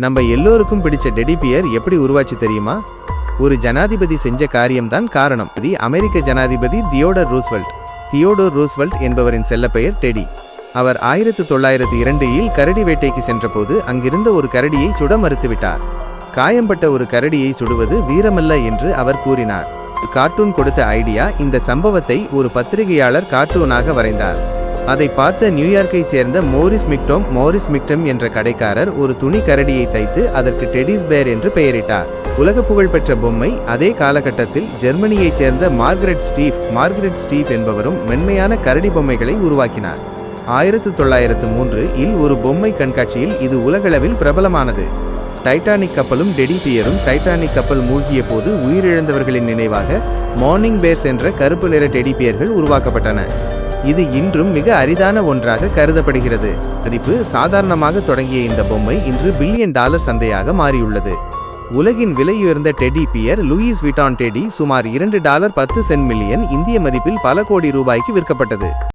நம்ம எல்லோருக்கும் பிடிச்ச டெடி பியர் எப்படி உருவாச்சு தெரியுமா? ஒரு ஜனாதிபதி செஞ்ச காரியம்தான் காரணம். இது அமெரிக்க ஜனாதிபதி தியோடர் ரூஸ்வெல்ட். தியோடோர் ரூஸ்வெல்ட் என்பவரின் செல்லப்பெயர் டெடி. அவர் ஆயிரத்து தொள்ளாயிரத்து இரண்டில் கரடி வேட்டைக்கு சென்றபோது அங்கிருந்த ஒரு கரடியை சுட மறுத்துவிட்டார். காயம்பட்ட ஒரு கரடியை சுடுவது வீரமல்ல என்று அவர் கூறினார். கார்ட்டூன் கொடுத்த ஐடியா இந்த சம்பவத்தை ஒரு பத்திரிகையாளர் கார்ட்டூனாக வரைந்தார். அதை பார்த்த நியூயார்க்கைச் சேர்ந்த மோரிஸ் மிக்டோம் மோரிஸ் மிக்டம் என்ற கடைக்காரர் ஒரு துணி கரடியை தைத்து அதற்கு டெடிஸ் பேர் என்று பெயரிட்டார். உலக புகழ்பெற்ற பொம்மை அதே காலகட்டத்தில் ஜெர்மனியைச் சேர்ந்த மார்கரெட் ஸ்டீவ் மார்கரெட் ஸ்டீவ் என்பவரும் மென்மையான கரடி பொம்மைகளை உருவாக்கினார். ஆயிரத்து தொள்ளாயிரத்து மூன்று இல் ஒரு பொம்மை கண்காட்சியில் இது உலகளவில் பிரபலமானது. டைட்டானிக் கப்பலும் டெடிபியரும் டைட்டானிக் கப்பல் மூழ்கிய போது உயிரிழந்தவர்களின் நினைவாக மார்னிங் பேர்ஸ் என்ற கருப்பு நிற டெடிபியர்கள் உருவாக்கப்பட்டன. இது இன்றும் மிக அரிதான ஒன்றாக கருதப்படுகிறது. மதிப்பு சாதாரணமாக தொடங்கிய இந்த பொம்மை இன்று பில்லியன் டாலர் சந்தையாக மாறியுள்ளது. உலகின் விலையுயர்ந்த teddy bear Louis Vuitton teddy சுமார் இரண்டு டாலர் பத்து சென்ட் மில்லியன் இந்திய மதிப்பில் பல கோடி ரூபாய்க்கு விற்கப்பட்டது.